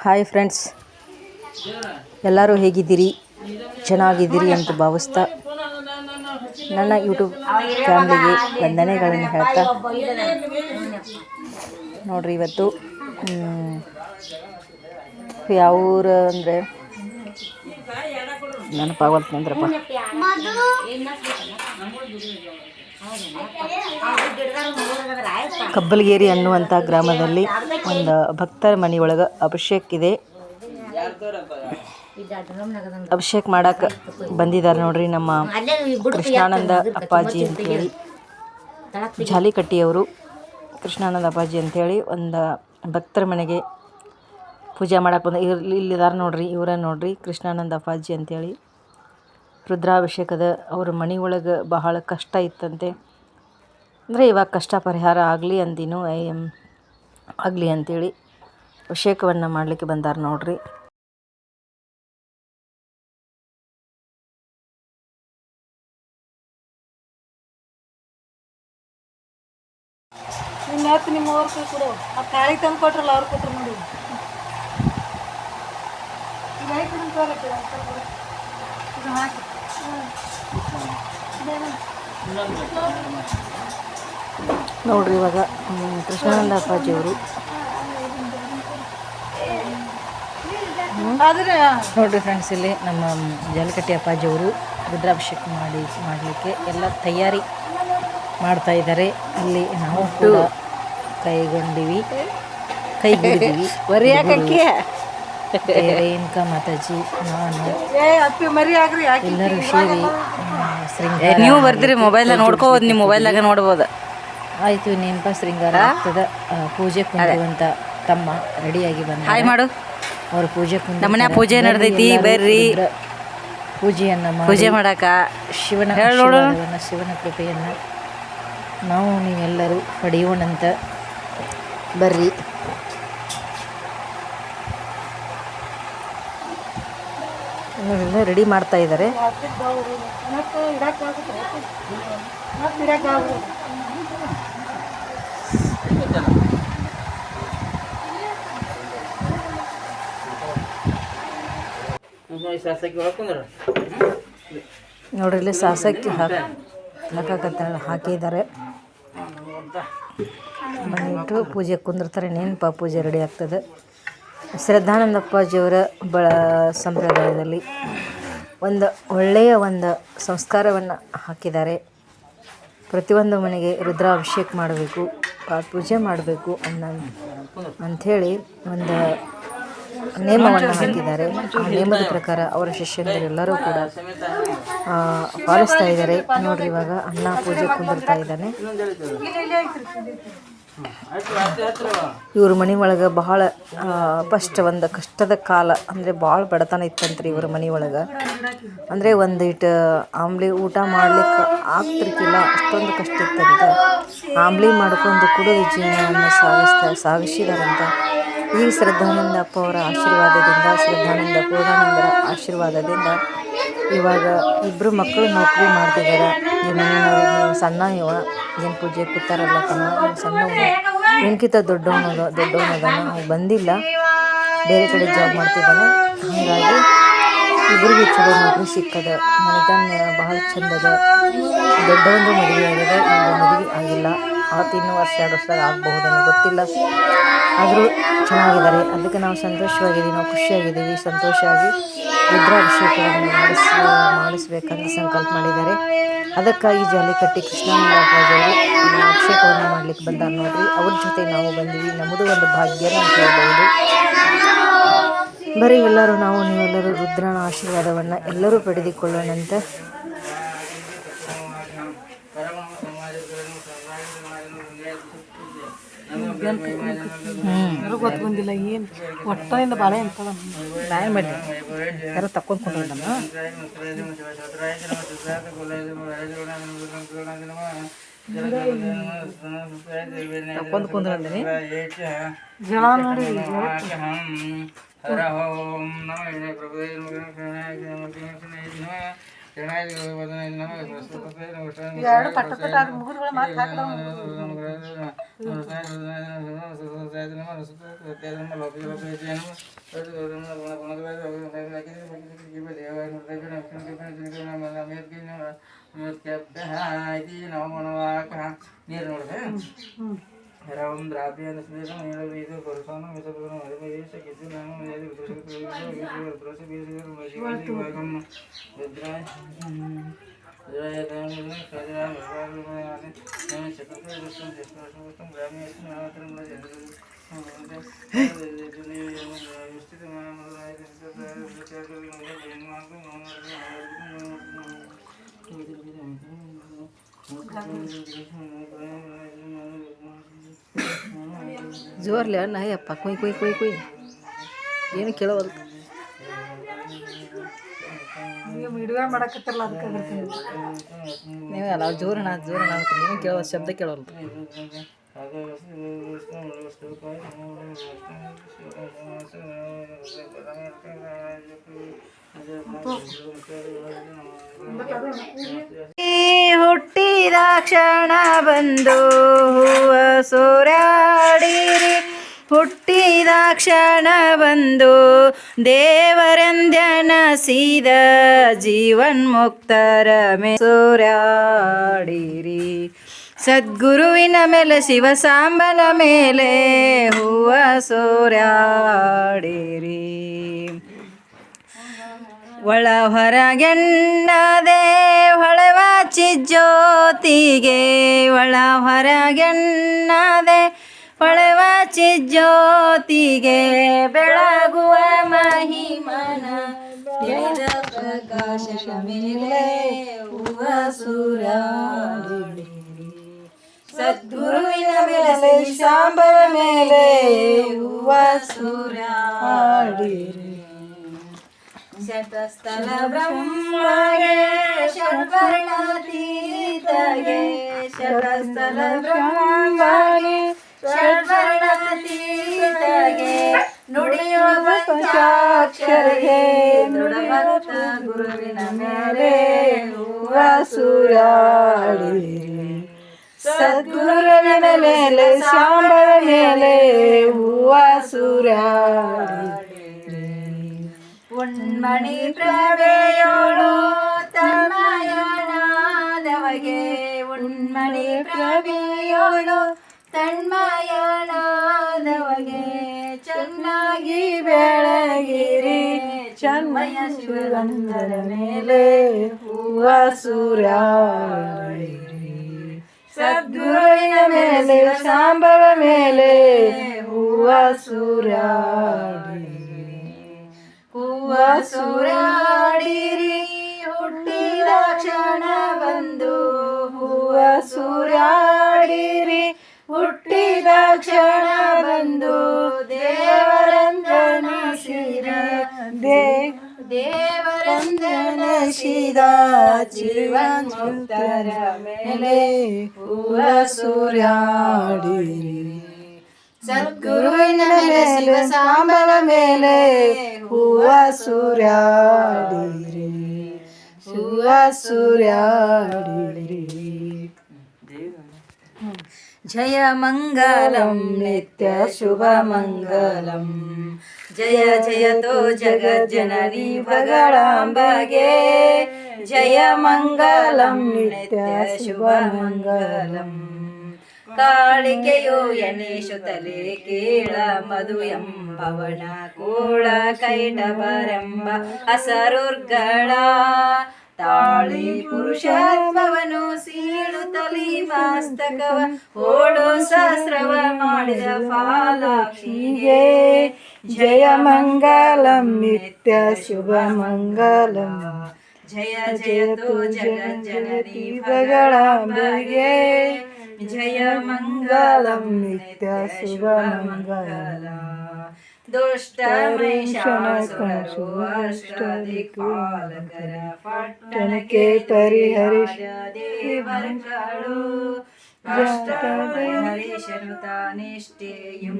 Hi friends ಎಲ್ಲರೂ ಹೇಗಿದ್ದೀರಿ? ಚೆನ್ನಾಗಿದ್ದೀರಿ ಅಂತ ಭಾವಿಸ್ತಾ ನನ್ನ ಯೂಟ್ಯೂಬ್ ಫ್ಯಾಮಿಲಿಗೆ ವಂದನೆಗಳನ್ನು ಹೇಳ್ತಾ ನೋಡ್ರಿ ಇವತ್ತು ಯಾವ ಊರು ಅಂದರೆ ನೆನಪಾಗಲ್ತು ಅಂದ್ರಪ್ಪ ಕಬ್ಬಲ್ಗೇರಿ ಅನ್ನುವಂಥ ಗ್ರಾಮದಲ್ಲಿ ಒಂದು ಭಕ್ತರ ಮನೆಯೊಳಗೆ ಅಭಿಷೇಕ್ ಇದೆ. ಅಭಿಷೇಕ್ ಮಾಡಕ್ಕೆ ಬಂದಿದ್ದಾರೆ ನೋಡ್ರಿ ನಮ್ಮ ಕೃಷ್ಣಾನಂದ ಅಪ್ಪಾಜಿ ಅಂತೇಳಿ. ಜಾಲಿಕಟ್ಟಿಯವರು ಕೃಷ್ಣಾನಂದ ಅಪ್ಪಾಜಿ ಅಂತೇಳಿ ಒಂದು ಭಕ್ತರ ಮನೆಗೆ ಪೂಜೆ ಮಾಡಕ್ಕೆ ಬಂದ ಇಲ್ಲಿ ಇಲ್ಲಿದ್ದಾರೆ ನೋಡ್ರಿ, ಇವರ ನೋಡ್ರಿ ಕೃಷ್ಣಾನಂದ ಅಪ್ಪಾಜಿ ಅಂತೇಳಿ. ರುದ್ರಾಭಿಷೇಕದ ಅವ್ರ ಮನೆ ಒಳಗೆ ಬಹಳ ಕಷ್ಟ ಇತ್ತಂತೆ. ಅಂದರೆ ಇವಾಗ ಕಷ್ಟ ಪರಿಹಾರ ಆಗಲಿ ಅಂದಿನೂ ಆಗಲಿ ಅಂತೇಳಿ ಅಭಿಷೇಕವನ್ನು ಮಾಡಲಿಕ್ಕೆ ಬಂದಾರ ನೋಡ್ರಿ. ನಿಮ್ಮ ಅವ್ರ ಕೈ ಕೊಡು. ಆ ಕೊಟ್ರಲ್ಲ ಅವ್ರು ಕೊಟ್ರು ನೋಡಿ. ಈಗ. ಇದು ಹಾಕಿ. ನೋಡ್ರಿ ಇವಾಗ ಕೃಷ್ಣಾನಂದ ಅಪ್ಪಾಜಿ ಅವರು. ನೋಡ್ರಿ ಫ್ರೆಂಡ್ಸ್ ಇಲ್ಲಿ ನಮ್ಮ ಜಲಕಟ್ಟಿ ಅಪ್ಪಾಜಿಯವರು ರುದ್ರಾಭಿಷೇಕ ಮಾಡಿ ಮಾಡಲಿಕ್ಕೆ ಎಲ್ಲ ತಯಾರಿ ಮಾಡ್ತಾ ಇದ್ದಾರೆ. ಅಲ್ಲಿ ನಾವು ಕೂಡ ಕೈಗೊಂಡಿವಿ ಕೈಗೊಂಡಿವಿ ರೇಣುಕಾ ಮಾತಾಜಿ ನಾನು ಏ ಅಪ್ಪಿ ಮರಿ ಯಾಕೆ ಎಲ್ಲರೂ ಸೇರಿ ಶೃಂಗಾರ ನೀವು ಬರ್ತೀರಿ ಮೊಬೈಲ್ ನೋಡ್ಕೋಬೋದು ನಿಮ್ಮ ಮೊಬೈಲ್ದಾಗ ನೋಡ್ಬೋದು. ಆಯಿತು ನೆನಪ ಶೃಂಗಾರ ಆಗ್ತದ. ಪೂಜೆ ಕುಂದುವಂತ ತಮ್ಮ ರೆಡಿಯಾಗಿ ಬಂದ ಹಾಯ್ ಮಾಡು. ಅವ್ರ ಪೂಜೆ ಕುಂದ ನಮ್ಮನೆ ಮನ್ಯಾಗ ಪೂಜೆ ನಡೆದೈತಿ ಬರ್ರಿ. ಪೂಜೆಯನ್ನ ಮಾಡಿ. ಪೂಜೆ ಮಾಡಾಕ. ಶಿವನ ಶಿವನ ಕೃಪೆಯನ್ನ ನಾವು ನೀವೆಲ್ಲರೂ ಪಡೆಯೋಣಂತ. ಬರ್ರಿ. ರೆಡಿ ಮಾಡ್ತಾ ಇದ್ದಾರೆ ನೋಡ್ರಿ, ಇಲ್ಲಿ ಸಾಸಕ್ಕಿ ಹಾಕಿ ಹಾಕಿದ್ದಾರೆ. ಇಟ್ಟು ಪೂಜೆ ಕುಂದಿರ್ತಾರೆ ನೆನಪ ಪೂಜೆ ರೆಡಿ ಆಗ್ತದೆ? ಶ್ರದ್ಧಾನಂದ ಅಪ್ಪಾಜಿಯವರ ಬಳ ಸಂಪ್ರದಾಯದಲ್ಲಿ ಒಂದು ಒಳ್ಳೆಯ ಒಂದು ಸಂಸ್ಕಾರವನ್ನು ಹಾಕಿದ್ದಾರೆ. ಪ್ರತಿಯೊಂದು ಮನೆಗೆ ರುದ್ರಾಭಿಷೇಕ ಮಾಡಬೇಕು ಪೂಜೆ ಮಾಡಬೇಕು ಅನ್ನ ಅಂಥೇಳಿ ಒಂದು ನೇಮವನ್ನು ಹಾಕಿದ್ದಾರೆ. ಆ ನೇಮದ ಪ್ರಕಾರ ಅವರ ಶಿಷ್ಯಂದರೆಲ್ಲರೂ ಕೂಡ ಪಾಲಿಸ್ತಾ ಇದ್ದಾರೆ. ನೋಡ್ರಿ ಇವಾಗ ಅನ್ನ ಪೂಜೆ ಕುಂದಿರ್ತಾ ಇದ್ದಾನೆ. ಇವ್ರ ಮನೆ ಒಳಗೆ ಬಹಳ ಫಸ್ಟ್ ಒಂದು ಕಷ್ಟದ ಕಾಲ, ಅಂದರೆ ಭಾಳ ಬಡತನ ಇತ್ತಂತ್ರಿ ಇವ್ರ ಮನೆ ಒಳಗೆ. ಅಂದರೆ ಒಂದು ಇಟ್ಟು ಆಮ್ಲಿ ಊಟ ಮಾಡ್ಲಿಕ್ಕೆ ಆಗ್ತಿರ್ತಿಲ್ಲ ಅಷ್ಟೊಂದು ಕಷ್ಟ ಇತ್ತಂತ. ಆಮ್ಲಿ ಮಾಡ್ಕೊಂಡು ಕುಡಿದು ಜೀವನವನ್ನು ಸಾಗಿಸ್ತಾ, ಸಾಗಿಸಿದಾರಂತ. ಈ ಶ್ರದ್ಧಾನಂದ ಅಪ್ಪ ಅವರ ಆಶೀರ್ವಾದದಿಂದ, ಶ್ರದ್ಧಾನಂದ ಪೂರ್ಣಾನಂದರ ಆಶೀರ್ವಾದದಿಂದ ಇವಾಗ ಇಬ್ಬರು ಮಕ್ಕಳು ನೌಕರಿ ಮಾಡ್ತಿದ್ದಾರೆ ಮನೆಯವ್ರು ಸಣ್ಣ ಇವ ಏನು ಪೂಜೆ ಕೂತಾರಲ್ಲ ತಮ್ಮ ಸಣ್ಣ ಇವನ್ಕಿಂತ ದೊಡ್ಡವನದ ದೊಡ್ಡವನದಾನ ಅವ್ನು ಬಂದಿಲ್ಲ ಬೇರೆ ಕಡೆ ಜಾಬ್ ಮಾಡ್ತಿದ್ದಾನೆ ಹಾಗಾಗಿ ಇಬ್ಬರಿಗೂ ಚಲೋ ನೌಕರಿ ಸಿಕ್ಕದ ಮನೆತನ ಬಹಳ ಚಂದದ ದೊಡ್ಡವೊಂದು ಮದುವೆ ಆಗಿದೆ ಈಗ ಮದುವೆ ಆಗಿಲ್ಲ ಆತ ಇನ್ನೂ ವರ್ಷ ಎರಡು ವರ್ಷ ಆಗಬಹುದೇನೋ ಗೊತ್ತಿಲ್ಲ ಆದರೂ ಚೆನ್ನಾಗಿದ್ದಾರೆ ಅದಕ್ಕೆ ನಾವು ಸಂತೋಷವಾಗಿದ್ದೀವಿ ನಾವು ಖುಷಿಯಾಗಿದ್ದೀವಿ ಸಂತೋಷವಾಗಿ ರುದ್ರಾಭಿಷೇಕವನ್ನು ಮಾಡಿಸ್ ಮಾಡಿಸ್ಬೇಕಂತ ಸಂಕಲ್ಪ ಮಾಡಿದ್ದಾರೆ ಅದಕ್ಕಾಗಿ ಜಾಲಿಕಟ್ಟಿ ಕೃಷ್ಣಾನಂದರಾಜವರು ಅಭಿಷೇಕವನ್ನು ಮಾಡಲಿಕ್ಕೆ ಬಂದಾರ ನೋಡ್ರಿ. ಅವ್ರ ಜೊತೆ ನಾವು ಬಂದೀವಿ. ನಮ್ಮದು ಒಂದು ಭಾಗ್ಯನ ಅಂತ ಹೇಳ್ಬೋದು. ಬರೀ ಎಲ್ಲರೂ ನಾವು, ನೀವೆಲ್ಲರೂ ರುದ್ರನ ಆಶೀರ್ವಾದವನ್ನು ಎಲ್ಲರೂ ಪಡೆದುಕೊಳ್ಳೋಣಂತ ಯಾರು ಗೊತ್ತು ಬಂದಿಲ್ಲ, ಏನು ಒಟ್ಟಿಂದ ಬಾಳೆ ಅಂತಲ್ಲ ನಾಯಿ ಮಾಡಿ ಯಾರೋ ತಕ್ಕೊಂಡು ಕೊಂಡ್ರಮ್ಮ ತಕ್ಕೊಂಡು ಕುಂದ್ರಂದಿನಿ. ಜಳ ನೋಡಿ ಎರಡು ಪಟ್ಟ ಪಟ್ಟ ಅದು ಮುಗಿದ್ಗಳು ಮತ್ತೆ ಹಾಕಲ್ಲ ನೀರು ನೋಡಿದೆ హరవం ద్రాభ్యాదేశం పరుసాను విషపురం హరిమేష కిద్రామం భద్రాయ గ్రామ్యం ಜೋರ್ಲಿ ಅಣ್ಣ ಅಯ್ಯಪ್ಪ ಕುಯ್ ಕುಯ್ ಕುಯ್ ಕುಯ್. ಏನು ಕೇಳವಲ್ತು ನೀವೇ ಅಲ್ಲ ಜೋರಣ ಜೋರಣ ಅಂತ ಏನು ಕೇಳೋ ಶಬ್ದ ಕೇಳವಲ್ತು ಹುಟ್ಟಿದ ಕ್ಷಣ ಬಂದು ಹೂವ ಸೋರಾಡಿರಿ. ಹುಟ್ಟಿದ ಕ್ಷಣ ಬಂದು ದೇವರೆಂದೆನಸಿದ ಜೀವನ್ಮುಕ್ತರ ಮೇ ಸೋರಾಡಿರಿ. ಸದ್ಗುರುವಿನ ಮೇಲೆ, ಶಿವಸಾಂಬನ ಮೇಲೆ ಹೂವ ಸೋರಾಡಿರಿ. ಒಳ ಹೊರಗೆನ್ನದೆ ಹೊಳೆವ ಚಿಜ್ಜೋತಿಗೆ ಒಳ ಹೊರಗೆನ್ನದೆ ಹೊಳೆವ ಚಿಜ್ಜೋತಿಗೆ ಬೆಳಗುವ ಮಹಿಮನ. ಪ್ರಕಾಶ ಮೇಲೆ ಸೂರ್ಯಾಡಿರಿ ಸದ್ಗುರುವಿನ ಮೇಲೆ, ಸಾಂಬರ ಮೇಲೆ ಹೂವ ಸೂರ್ಯಾಡಿರಿ ಶತಸ್ಥಲ ಬ್ರಹ್ಮಗೆ ಷಡ್ವರ್ಣಾತೀತಗೆ ಶತಸ್ಥಲ ಬ್ರಹ್ಮಗೆ ಷಡ್ವರ್ಣಾತೀತಗೆ ನುಡಿಯುವ ಪಂಚಾಕ್ಷರಿಗೆ ದೃಢಭಕ್ತ ಗುರುವಿನ ಮೇಲೆ ಹೂವ ಸೂರ್ಯಾಡಿರಿ ಸದ್ಗುರುವಿನ ಮೇಲೆ ಶಾಂಬರ ಮೇಲೆ ಹೂವ ಸೂರ್ಯಾಡಿರಿ ಉಣ್ಮಣಿ ಪ್ರಭೆಯೋಳು ತನ್ಮಯನಾದವಗೆ ಉಣ್ಮಣಿ ಪ್ರಭೆಯೋಳು ತನ್ಮಯನಾದವಗೆ ಚೆನ್ನಾಗಿ ಬೆಳಗಿರಿ ಚನ್ಮಯ ಶಿವಂದರ ಮೇಲೆ ಹೂವ ಸೂರ್ಯ ಸದ್ಗುರುವಿನ ಮೇಲೆ ಸಾಂಬವ ಮೇಲೆ ಹೂವ ಸೂರ್ಯಾಡಿರಿ ಹೂವ ಸೂರ್ಯಾಡಿರಿ ಹುಟ್ಟಿದ ಕ್ಷಣ ಬಂದು ಹೂವ ಸೂರ್ಯಾಡಿರಿ ಹುಟ್ಟಿದ ಕ್ಷಣ ಬಂದು ದೇವರಂಜನ ಶಿರ ದೇ ದೇವರಂಜನ ಶಿರ ಜೀವನ ಮೇಲೆ ಹೂವ ಸೂರ್ಯಾಡಿರಿ ಸದ್ಗುರುವಿನ ಮೇಲೆ ಶಿವಸಾಂಬರ ಮೇಲೆ ಹೂವ ಸೂರ್ಯಾಡಿರಿ ಹೂವ ಸೂರ್ಯಾಡಿರಿ. ಜಯ ಮಂಗಲಂ, ನಿತ್ಯ ಶುಭ ಮಂಗಲಂ. ಜಯ ಜಯತೋ ಜಗಜ್ಜನನಿ ಭಗಳಾಂಬಗೆ ಜಯ ಮಂಗಲಂ, ನಿತ್ಯ ಶುಭ ಮಂಗಲಂ. ಕಾಳಿಕೆಯು ಎನಿಸುತ್ತಲೇ ಕೇಳ ಮಧು ಎಂಬವನ ಕೂಳ ಕೈಟಬರೆಂಬ ಅಸರುರ್ಗಳ. ತಾಳಿ ಪುರುಷಾತ್ಮವನು ಸೀಳು ತಲಿ ಮಾಸ್ತಕವ ಓಡೋ ಸಹಸ್ರವ ಮಾಡಿದ ಫಾಲಾಕ್ಷಿಗೆ. ಜಯ ಮಂಗಲಂ ನಿತ್ಯ ಶುಭ ಮಂಗಲಂ. ಜಯ ಜಯ ತೋ ಜಗಜ್ಜನನಿ ಭಗಳಾಂಬೆಗೆ ಜಯ ಮಂಗಲಂ ನಿತ್ಯ ಶುಭ ಮಂಗಲ ದುಷ್ಟ ಅಷ್ಟದಿಕ್ಪಾಲಕರ ಪಟ್ಟಣಕ್ಕೆ ಪರಿಹರಿಸ ದೇವರುಗಳು ಹರಿಶನು ತಾನಿಷ್ಠೆಯುಂಬೇಡಲು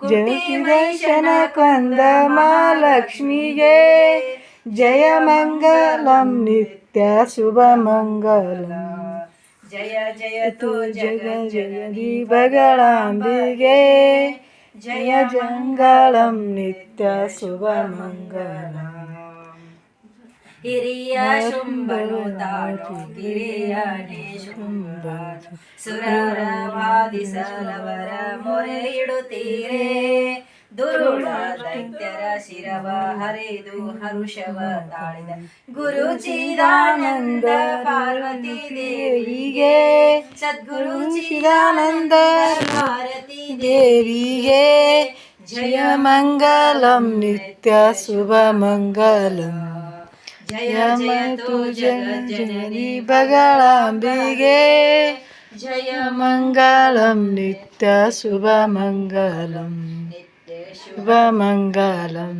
ಕುಟಿ ವೈಶನ ಕೊಂದ ಮಹಾಲಕ್ಷ್ಮಿಗೆ ಜಯ ಮಂಗಲಂ ನಿತ್ಯ ಶುಭ ಮಂಗಲಂ ಜಯ ಜಯ ತು ಜಗ ಜಗದಿ ಬಗಳಾಂಬಿಗೆ ಜಯ ಜಂಗಳಂ ನಿತ್ಯ ಶುಭ ಮಂಗಳ ಹಿರಿಯ ಶುಂಭನು ತಾಳು ಕಿರಿಯನೇ ಶುಂಭ. ಸುರರ ಬಾಧಿಸಲವರ ಮೊರೆ ಇಡುತ್ತೀರೇ. ದುರುಳ ದೈತ್ಯರ ಶಿರವ ಹರಿದು ಹರುಷವ ತಾಳಿದ ಗುರು ಚಿದಾನಂದ ಪಾರ್ವತಿ ದೇವಿಗೆ ಸದ್ಗುರು ಚಿದಾನಂದ ಭಾರತಿ ದೇವಿಗೆ ಜಯ ಮಂಗಲಂ ನಿತ್ಯ ಶುಭ ಮಂಗಲಂ ಜಯ ಜಯ ತು ಜಗತ್ ಜನನಿ ಬಗಳಾಂಬಿಗೆ ಜಯ ಮಂಗಲಂ ನಿತ್ಯ ಶುಭ ಮಂಗಲಂ ನಿತ್ಯ ಶುಭ ಮಂಗಲಂ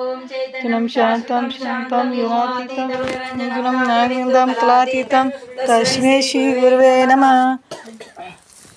ಓಂ ಚೈತನ್ಯಂ ಶಾಂತಂ ಶಾಂತಂ ಯೋಗಾತೀತಂ ಗುಣಂ ನಾಗೇಂದ್ರಂ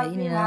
అయినా